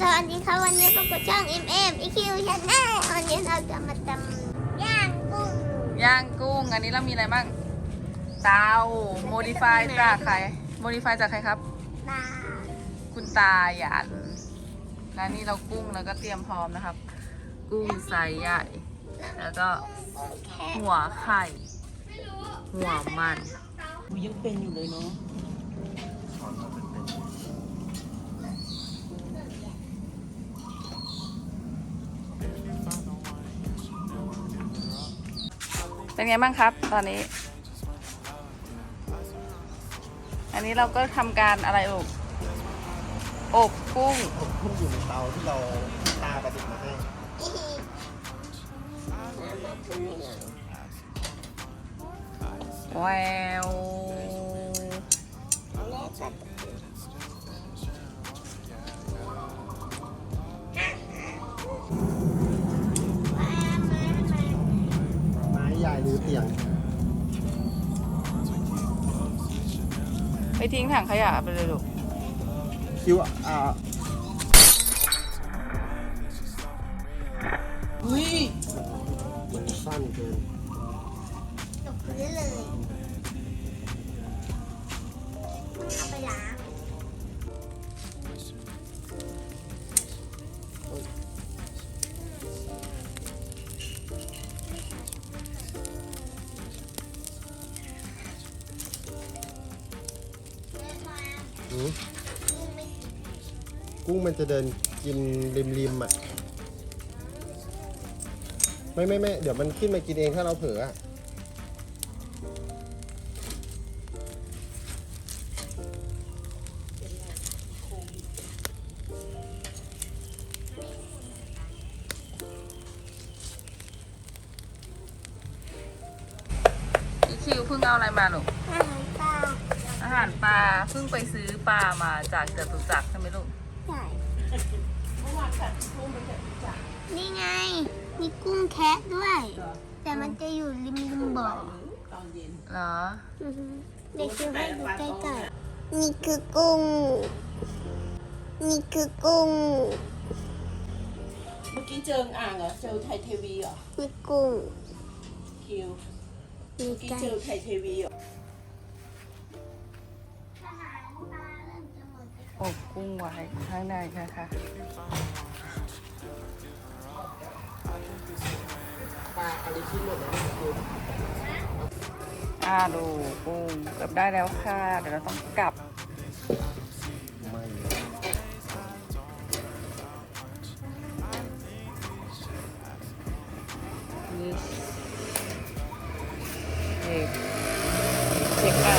สวัสดีค่ะวันนี้พบกับช่อง MM EQ Channel วันนี้เราจะมาทำย่างกุ้งย่างกุ้ง อันนี้เรามีอะไรบ้าง เตา โมดิฟายจากใคร โมดิฟายจากใครครับปลาคุณตาหยันและนี่เรากุ้งแล้วก็เตรียมพร้อมนะครับ กุ้งไซส์ใหญ่ แล้วก็แค่หัวไข่ หัวมันกูยังเป็นอยู่เลยเนาะ เป็นไงบ้างครับ ตอนนี้ อันนี้เราก็ทำการอะไรอบอบกุ้งผมพุ่งอยู่ในเตาที่เราที่ตาประดิษฐ์มาให้แววไตียง ไปทิ้งถังขยะไปเลยลูก คิวอ่าเฮ้ยมันสั้นเกินตกพื้นเลยเอาไปล้าง หือกุ้งมันจะเดินกินริมริมๆอะ ไม่ไม่ไม่เดี๋ยวมันขึ้นมากินเองถ้าเราเผลออะ พี่คิวเพิ่งเอาอะไรมาลูก อาหารปลา อาหารปลาเพิ่งไปซื้อปลามาจากจตุจักรใช่ไหมลูกใช่นี่ไง มีกุ้งแคะด้วย แต่มันจะอยู่ริมริมบ่อตอนเย็นเหรออือฮึเด็กคือให้ดูใกล้ๆนี่คือกุ้ง นี่คือกุ้ง เมื่อกี้เจออ่างเหรอ เจอไทยเทวีเหรอ นี่กุ้ง คิวนี่เมื่อกี้ไก่เจอไทยเทวีเหรอ อบกุ้งไว้ข้างในนะคะปลาอะไรชิ้นหมดเลยคิวอ่าดูกุ้งเกือบได้แล้วค่ะ เดี๋ยวเราต้องกลับไม่นี่เช็คเช็คอะ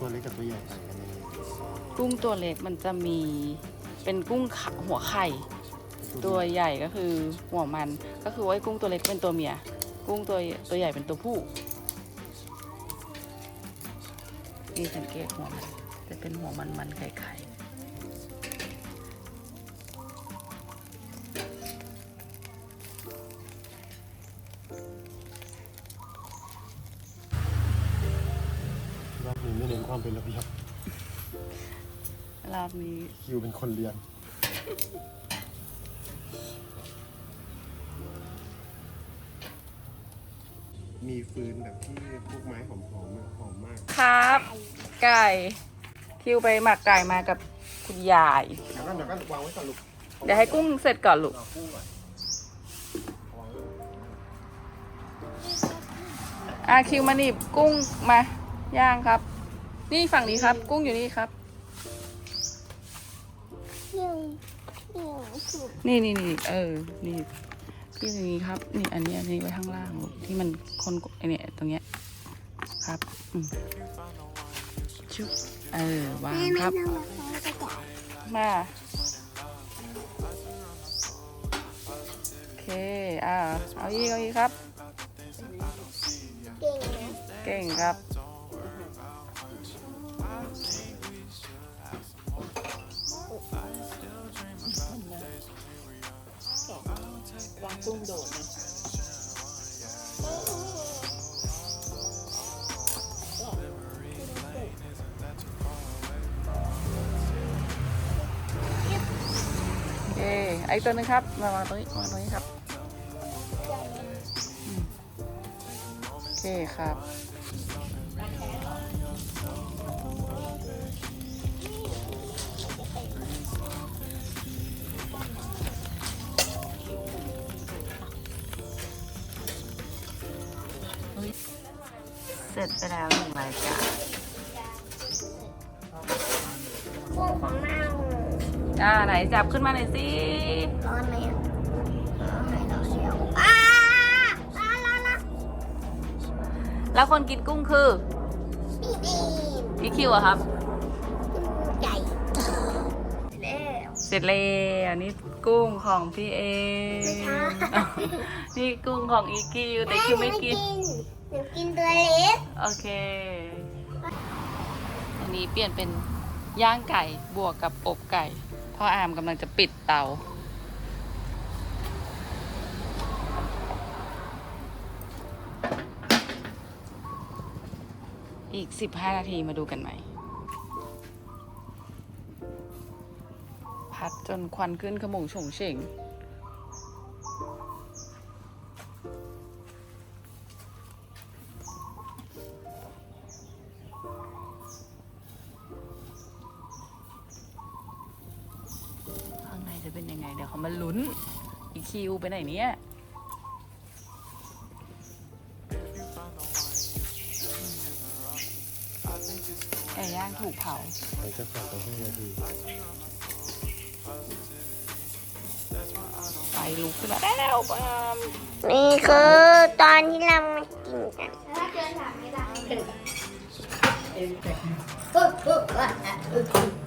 ตัวเล็กกับตัวใหญ่ต่างกันยังไงกุ้งตัวเล็กมันจะมีเป็นกุ้งขะหัวไข่ ตัวใหญ่ก็คือหัวมันก็คือว่าไอ้กุ้งตัวเล็กเป็นตัวเมีย กุ้งตัวตัวใหญ่เป็นตัวผู้นี่สังเกตหัวมันจะเป็นหัวมันมันไข่ไข่ เน้นความเป็นระเบียบรอบนี้ คิวเป็นคนเรียน มีฟืนแบบที่พวกไม้หอมๆอะหอมมาก ครับ ไก่ คิวไปหมักไก่มากับคุณยาย เดี๋ยวก็เดี๋ยวก็วางไว้ก่อนลูกเดี๋ยวให้กุ้งเสร็จก่อนลูก เอากุ้งก่อนวางไว้อะคิวมาหนีบกุ้งมา ย่างครับ นี่ฝั่งนี้ครับ กุ้งอยู่นี่ครับนึ่งหนึ่งสุดนี่นี่นี่เออ นี่ที่อย่างนี้ครับ นี่อันนี้อันนี้ไว้ข้างล่างลูกที่มันคนไอเนี่ยตรงเนี้ยครับอืมชุบเออวางแม่ไม่ครับต้องมาใช้กระดาษมาโอเคอ่าเอาอีกเอาอีกครับ เก่งนะเก่งครับ กุ้งโดดนะโอเคไอตัวนึงครับ มาวางตรงนี้วางตรงนี้ครับ โอเคครับ ร็จไปแล้วหนึ่งรายการกุ้งของเราอ่าไหนจับขึ้นมาหน่อยสิร้อนไหมอะร้อนไหมเราเชียวอ้าร้อนร้อนร้อนแล้วคนกินกุ้งคือพี่เองพี่คิวอะครับใหญ่แล้วเสร็จแล้วนี่กุ้งของพี่เอไม่ใช่นี่กุ้งของอีคิวแต่คิวไม่กิน หนูกินตัวเล็กโอเค อันนี้เปลี่ยนเป็นย่างไก่บวกกับอกไก่พ่ออามกำลังจะปิดเตา อีก 15 นาทีมาดูกันไหมพัดจนควันขึ้นขโมงฉงเฉง จะเป็นยังไง เดี๋ยวเขามาลุ้น อีคิวไปไหนเนี่ยไก่ย่างถูกเผาไปจะขอตัวห้านาทีไฟลุกขึ้นมาแล้วปามนี่คือตอนที่เรามากินกันถ้าเจอถามไม่ได้